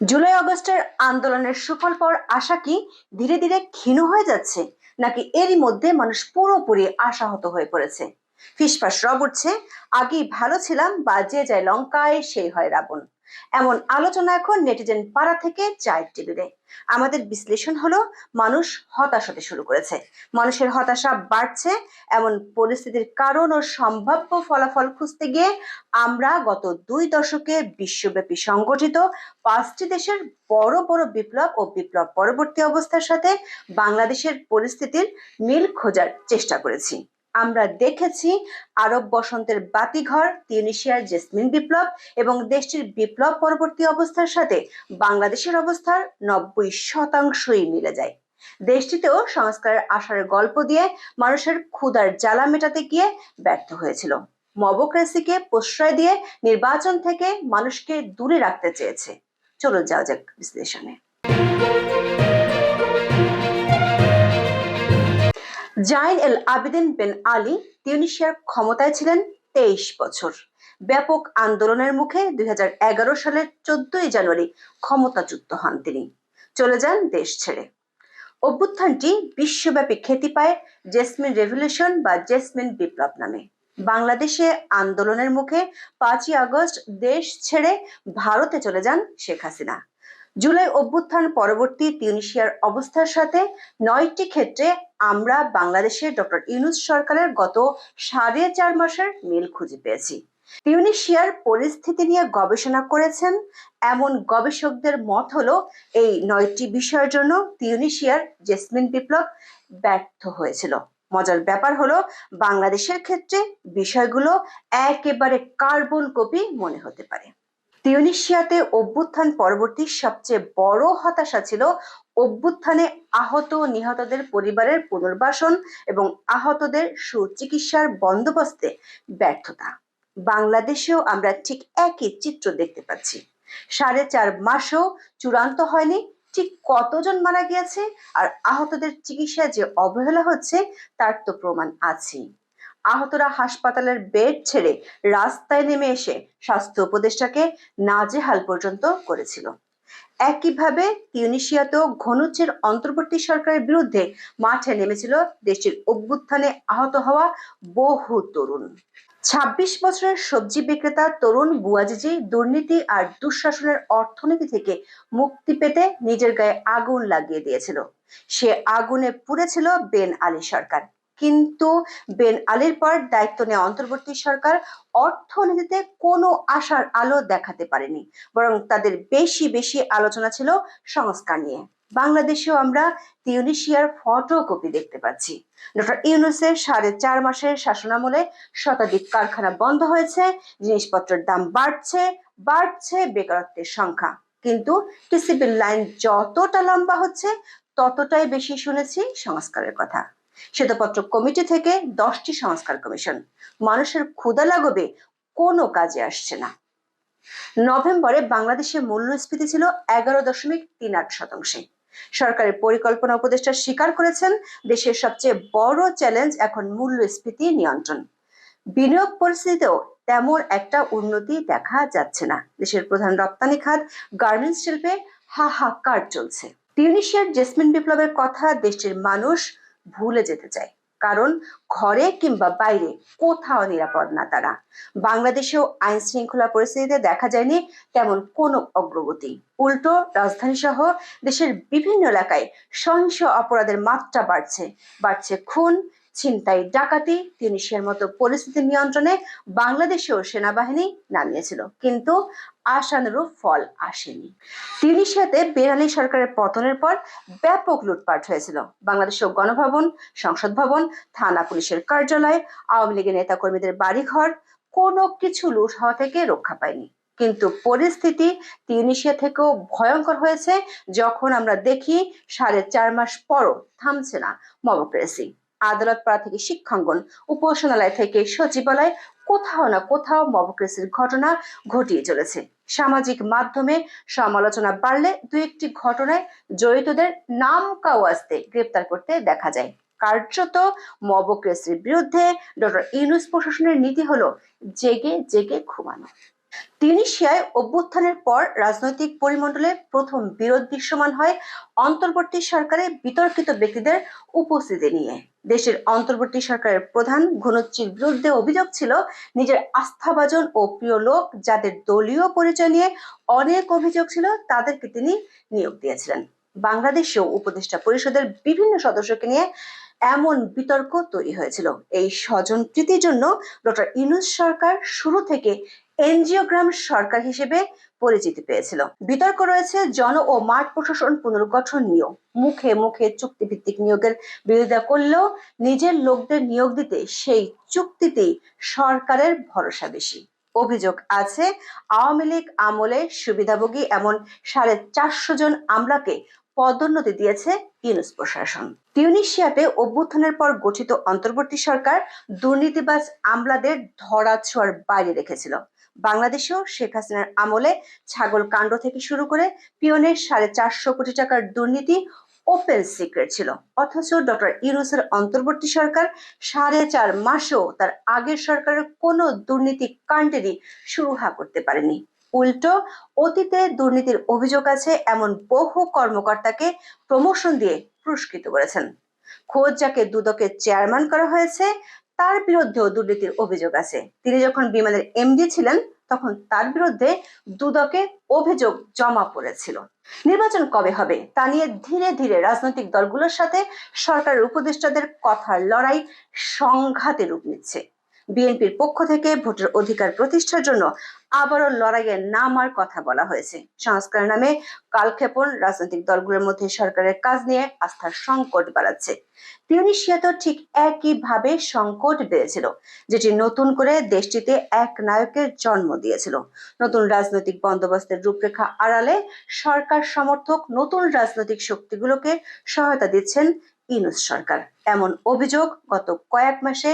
জুলাই অগস্টের আন্দোলনের সুফল পর আশা কি ধীরে ধীরে ক্ষীণ হয়ে যাচ্ছে, নাকি এরই মধ্যে মানুষ পুরোপুরি আশাহত হয়ে পড়েছে? ফিসফাস রব উঠছে, আগেই ভালো ছিলাম বা যে যায় লঙ্কায় সেই হয় রাবণ। এমন আলোচনা এখন নেটিজেন পাড়া থেকে চায়ের টেবিলে। আমাদের বিশ্লেষণ হলো, মানুষ হতাশ হতে শুরু করেছে। মানুষের হতাশা বাড়ছে, এমন পরিস্থিতির কারণ ও সম্ভাব্য ফলাফল খুঁজতে গিয়ে আমরা গত দুই দশকে বিশ্বব্যাপী সংগঠিত পাঁচটি দেশের বড় বড় বিপ্লব ও বিপ্লব পরবর্তী অবস্থার সাথে বাংলাদেশের পরিস্থিতির মিল খোঁজার চেষ্টা করেছি। আমরা দেখেছি আরব বসন্তের বাতিঘর, তিউনিশিয়ার জেসমিন বিপ্লব এবং দেশটির বিপ্লব পরবর্তী অবস্থার সাথে বাংলাদেশের অবস্থার নব্বই শতাংশই মিলে যায়। দেশটিতেও সংস্কারের আশার গল্প দিয়ে মানুষের ক্ষুধার জ্বালা মেটাতে গিয়ে ব্যর্থ হয়েছিল। মবক্রেসিকে প্রশ্রয় দিয়ে নির্বাচন থেকে মানুষকে দূরে রাখতে চেয়েছে। চলুন যাওয়া যাক বিশ্লেষণে। Zine El Abidine Ben Ali তিউনিশিয়ার ক্ষমতায় ছিলেন তেইশ বছর। ব্যাপক আন্দোলনের মুখে দুই হাজার এগারো সালের চোদ্দই জানুয়ারি ক্ষমতাচ্যুত হন তিনি। চলে যান দেশ ছেড়ে। অভ্যুত্থানটি বিশ্বব্যাপী খ্যাতি পায় জেসমিন রেভলিউশন বা জেসমিন বিপ্লব নামে। বাংলাদেশে আন্দোলনের মুখে পাঁচই আগস্ট দেশ ছেড়ে ভারতে চলে যান শেখ হাসিনা। জুলাই অভ্যুত্থান পরবর্তী তিউনিশিয়ার অবস্থার সাথে নয়টি ক্ষেত্রে আমরা বাংলাদেশের ডক্টর ইউনুস সরকারের গত সাড়ে চার মাসের মিল খুঁজে পেয়েছি। তিউনিশিয়ার পরিস্থিতি নিয়ে গবেষণা করেছেন। এমন গবেষকদের মত হলো, এই নয়টি বিষয়ের জন্য তিউনিশিয়ার জেসমিন বিপ্লব ব্যর্থ হয়েছিল। মজার ব্যাপার হলো, বাংলাদেশের ক্ষেত্রে বিষয়গুলো একেবারে কার্বন কপি মনে হতে পারে। তিউনিশিয়াতে অভ্যুত্থান পরবর্তী সবচেয়ে বড় হতাশা ছিল অভ্যুত্থানে আহত নিহতদের পরিবারের পুনর্বাসন এবং আহতদের সুচিকিৎসার বন্দোবস্তে ব্যর্থতা। বাংলাদেশেও আমরা ঠিক একই চিত্র দেখতে পাচ্ছি। সাড়ে চার মাসেও চূড়ান্ত হয়নি, ঠিক কতজন মারা গিয়েছে আর আহতদের চিকিৎসায় যে অবহেলা হচ্ছে তার তো প্রমাণ আছেই। আহতরা হাসপাতালের বেড ছেড়ে রাস্তায় নেমে এসে স্বাস্থ্য উপদেষ্টাকে নাজেহাল পর্যন্ত করেছিল। একইভাবে তিউনিশিয়াতেও ঘনুচের অন্তর্বর্তী সরকারের বিরুদ্ধে মাঠে নেমেছিল দেশটির অভ্যুত্থানে আহত হওয়া বহু তরুণ। ছাব্বিশ বছরের সবজি বিক্রেতা তরুণ বুয়াজিজি দুর্নীতি আর দুঃশাসনের অর্থনীতি থেকে মুক্তি পেতে নিজের গায়ে আগুন লাগিয়ে দিয়েছিল। সে আগুনে পুড়েছিল বেন আলী সরকার। কিন্তু বেন আলীর পর দায়িত্ব নেওয়া অন্তর্বর্তী সরকার অর্থনীতিতে কোনো আশার আলো দেখাতে পারেনি, বরং তাদের বেশি বেশি আলোচনা ছিল সংস্কার নিয়ে। বাংলাদেশেও আমরা তিউনিশিয়ার ফটোকপি দেখতে পাচ্ছি। ডক্টর ইউনুসের সাড়ে চার মাসের শাসনামলে শতাধিক কারখানা বন্ধ হয়েছে, জিনিসপত্রের দাম বাড়ছে বাড়ছে বেকারত্বের সংখ্যা। কিন্তু টিসিবির লাইন যতটা লম্বা হচ্ছে, ততটাই বেশি শুনেছি সংস্কারের কথা। শ্বেতপত্র কমিটি থেকে দশটি সংস্কার কমিশন। মানুষের ক্ষুদা লাগবে কোনো কাজে আসছে না। নভেম্বরে বাংলাদেশের মূল্যস্ফীতি ছিল এগারো দশমিক তিন আট শতাংশে। সরকারের পরিকল্পনা উপদেষ্টা স্বীকার করেছেন, দেশের সবচেয়ে বড় চ্যালেঞ্জ এখন মূল্যস্ফীতি নিয়ন্ত্রণ। বিনিয়োগ পরিস্থিতিতেও তেমন একটা উন্নতি দেখা যাচ্ছে না। দেশের প্রধান রপ্তানি খাত, গার্মেন্টস শিল্পে হাহাকার চলছে। টিউনিশিয়ার জেসমিন বিপ্লবের কথা দেশটির মানুষ ভুলে যেতে চায় কারণ ঘরে কিংবা বাইরে কোথাও নিরাপদ না তারা। বাংলাদেশেও আইন শৃঙ্খলা পরিস্থিতিতে দেখা যায়নি তেমন কোনো অগ্রগতি। উল্টো রাজধানী সহ দেশের বিভিন্ন এলাকায় সহিংস অপরাধের মাত্রা বাড়ছে। বাড়ছে খুন ছিনতাই ডাকাতি তিনিশের মতো পরিস্থিতি নিয়ন্ত্রণে বাংলাদেশেও সেনাবাহিনী নামিয়েছিল। কিন্তু আশানুরূপ ফল আসেনি। তিনিশিয়াতে বেনালি সরকারের পতনের পর ব্যাপক লুটপাট হয়েছিল। বাংলাদেশেও গণভবন, সংসদ ভবন, থানা পুলিশের কার্যালয়, আওয়ামী লীগের নেতাকর্মীদের বাড়িঘর, কোনো কিছু লুট হওয়া থেকে রক্ষা পায়নি। কিন্তু পরিস্থিতি তিউনিশিয়া থেকেও ভয়ঙ্কর হয়েছে, যখন আমরা দেখি সাড়ে চার মাস পরও থামছে না মবক্রেসি। আদালত পাড়া থেকে শিক্ষাঙ্গন, উপাসনালয় থেকে সচিবালয়, কোথাও না কোথাও মবক্রেসির ঘটনা ঘটিয়ে চলেছে। সামাজিক মাধ্যমে সমালোচনা বাড়লে দু একটি ঘটনায় জড়িতদের নাম কাওয়াজতে গ্রেপ্তার করতে দেখা যায়। কার্যত মবক্রেসির বিরুদ্ধে ডক্টর ইউনুস প্রশাসনের নীতি হলো জেগে জেগে ঘুমানো। তিউনিশিয়ায় অভ্যুত্থানের পর রাজনৈতিক পরিমণ্ডলে প্রথম বিরোধ দৃশ্যমান হয় অন্তর্বর্তী সরকারে বিতর্কিত ব্যক্তিদের উপস্থিতি নিয়ে। দেশের অন্তর্বর্তী সরকারের প্রধান ঘনচ্চির বিরুদ্ধে অভিযোগ ছিল নিজের আস্থাভাজন ও প্রিয় লোক যাদের দলীয় পরিচয় নিয়ে অনেক অভিযোগ ছিল, তাদেরকে তিনি নিয়োগ দিয়েছিলেন। বাংলাদেশেও উপদেষ্টা পরিষদের বিভিন্ন সদস্যকে নিয়ে এমন বিতর্ক তৈরি হয়েছিল। এই স্বজন প্রীতির জন্য ডক্টর ইনুস সরকার শুরু থেকে এনজিওগ্রাম সরকার হিসেবে পরিচিতি পেয়েছিল। বিতর্ক রয়েছে জন ও মাঠ প্রশাসন পুনর্গঠন নিয়েও। মুখে মুখে চুক্তিভিত্তিক নিয়োগের বিরোধিতা করলেও নিজের লোকদের নিয়োগ দিতে সেই চুক্তিতেই সরকারের ভরসা বেশি। অভিযোগ আছে, আওয়ামী লীগ আমলে সুবিধাভোগী এমন সাড়ে চারশো জন আমলাকে পদোন্নতি দিয়েছে ইউনুস প্রশাসন। তিউনিশিয়াতে অভ্যুত্থানের পর গঠিত অন্তর্বর্তী সরকার দুর্নীতিবাজ আমলাদের ধরা ছোঁয়ার বাইরে রেখেছিল। বাংলাদেশেও শেখ হাসিনার আমলে ছাগল কাণ্ড থেকে শুরু করে পিয়নের সাড়ে চারশো কোটি টাকার দুর্নীতি ওপেন সিক্রেট ছিল। অথচ ডক্টর ইউনুসের অন্তর্বর্তী সরকার সাড়ে চার মাসেও তার আগের সরকারের কোনো দুর্নীতি কাণ্ডেরই সুরাহা করতে পারেনি। উল্টো, অতীতে দুর্নীতির অভিযোগ আছে এমন বহু কর্মকর্তাকে প্রমোশন দিয়ে পুরস্কৃত করেছেন। খোঁজ যাকে দুদকের চেয়ারম্যান করা হয়েছে তার বিরুদ্ধেও দুর্নীতির অভিযোগ আছে। তিনি যখন বিমানের এমডি ছিলেন, তখন তার বিরুদ্ধে দুদকে অভিযোগ জমা পড়েছিল। নির্বাচন কবে হবে, তা নিয়ে ধীরে ধীরে রাজনৈতিক দলগুলোর সাথে সরকারের উপদেষ্টাদের কথার লড়াই সংঘাতে রূপ নিচ্ছে। বিএনপির পক্ষ থেকে ভোটের অধিকার প্রতিষ্ঠার জন্য আবারও লড়াইয়ে নামার কথা বলা হয়েছে। সংস্কার নামে কালক্ষেপণ রাজনৈতিক দলগুলোর মধ্যে সরকারের কাজ নিয়ে আস্থার সংকট বাড়াচ্ছে। তিউনিশিয়াতেও ঠিক একইভাবে সংকট বেড়েছিল, যেটি নতুন করে দেশটিতে এক নায়কের জন্ম দিয়েছিল। নতুন রাজনৈতিক বন্দোবস্তের রূপরেখা আড়ালে সরকার সমর্থক নতুন রাজনৈতিক শক্তিগুলোকে সহায়তা দিচ্ছেন ইনুস সরকার। এমন অভিযোগ গত কয়েক মাসে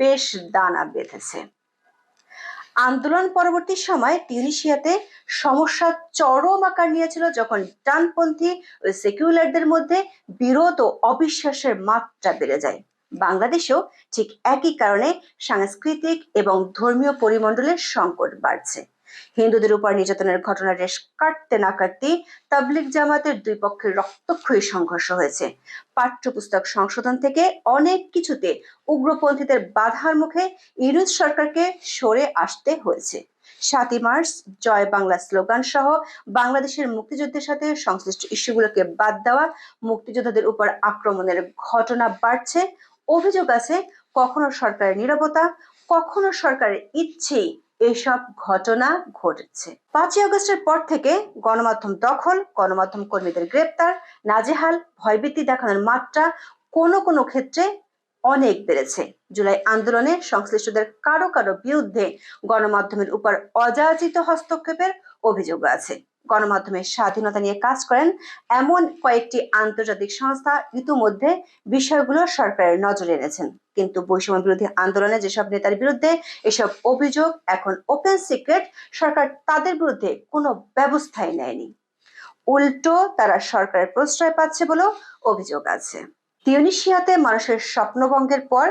বেশ দানা বেঁধেছে। আন্দোলন পরবর্তী সময় টিউনিশিয়াতে সমস্যা চরম আকার নিয়েছিল যখন ডানপন্থী ও সেকুলারদের মধ্যে বিরোধ ও অবিশ্বাসের মাত্রা বেড়ে যায়। বাংলাদেশেও ঠিক একই কারণে সাংস্কৃতিক এবং ধর্মীয় পরিমণ্ডলের সংকট বাড়ছে। হিন্দুদের উপর নির্যাতনের ঘটনা রেশ কাটতে না কাটতেই তাবলিক জামাতের দুই পক্ষের রক্তক্ষয়ী সংঘর্ষ হয়েছে। পাঠ্যপুস্তক সংশোধন থেকে অনেক কিছুতে উগ্রপন্থীদের বাধার মুখে ইউনুস সরকারকে সরে আসতে হয়েছে। সাতই মার্চ, জয় বাংলা স্লোগান সহ বাংলাদেশের মুক্তিযুদ্ধের সাথে সংশ্লিষ্ট ইস্যুগুলোকে বাদ দেওয়া, মুক্তিযোদ্ধাদের উপর আক্রমণের ঘটনা বাড়ছে। অভিযোগ আছে, কখনো সরকারের নিরাপত্তা কখনো সরকারের ইচ্ছেই এসব ঘটনা ঘটেছে। পাঁচই আগস্টের পর থেকে গণমাধ্যম দখল, গণমাধ্যম কর্মীদের গ্রেপ্তার, নাজেহাল, ভয়ভীতি দেখানোর মাত্রা কোনো কোনো ক্ষেত্রে অনেক বেড়েছে। জুলাই আন্দোলনে সংশ্লিষ্টদের কারও কারও বিরুদ্ধে গণমাধ্যমের উপর অযাচিত হস্তক্ষেপের অভিযোগ আছে। গণমাধ্যমের স্বাধীনতা নিয়ে কাজ করেন, এমন কয়েকটি আন্তর্জাতিক সংস্থা ইতিমধ্যে বিষয়গুলো সরকারের নজরে এনেছেন। কিন্তু বৈষম্য বিরোধী আন্দোলনে যেসব নেতার বিরুদ্ধে এসব অভিযোগ, এখন ওপেন সিক্রেট সরকার তাদের বিরুদ্ধে কোনো ব্যবস্থাই নেয়নি। উল্টো তারা সরকারের প্রশ্রয় পাচ্ছে বলেও অভিযোগ আছে। তিউনিশিয়াতে মানুষের স্বপ্নভঙ্গের পর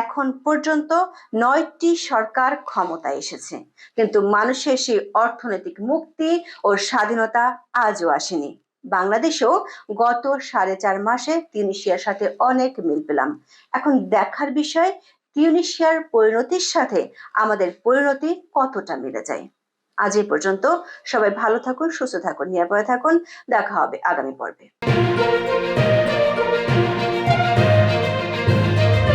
এখন পর্যন্ত নয়টি সরকার ক্ষমতায় এসেছে। কিন্তু মানুষের সেই অর্থনৈতিক মুক্তি ও স্বাধীনতা আজও আসেনি। বাংলাদেশেও গত সাড়ে চার মাসে তিউনিশিয়ার সাথে অনেক মিল পেলাম। এখন দেখার বিষয়, তিউনিশিয়ার পরিণতির সাথে আমাদের পরিণতি কতটা মিলে যায়? আজ এই পর্যন্ত। সবাই ভালো থাকুন, সুস্থ থাকুন, নিরাপদে থাকুন। দেখা হবে আগামী পর্বে।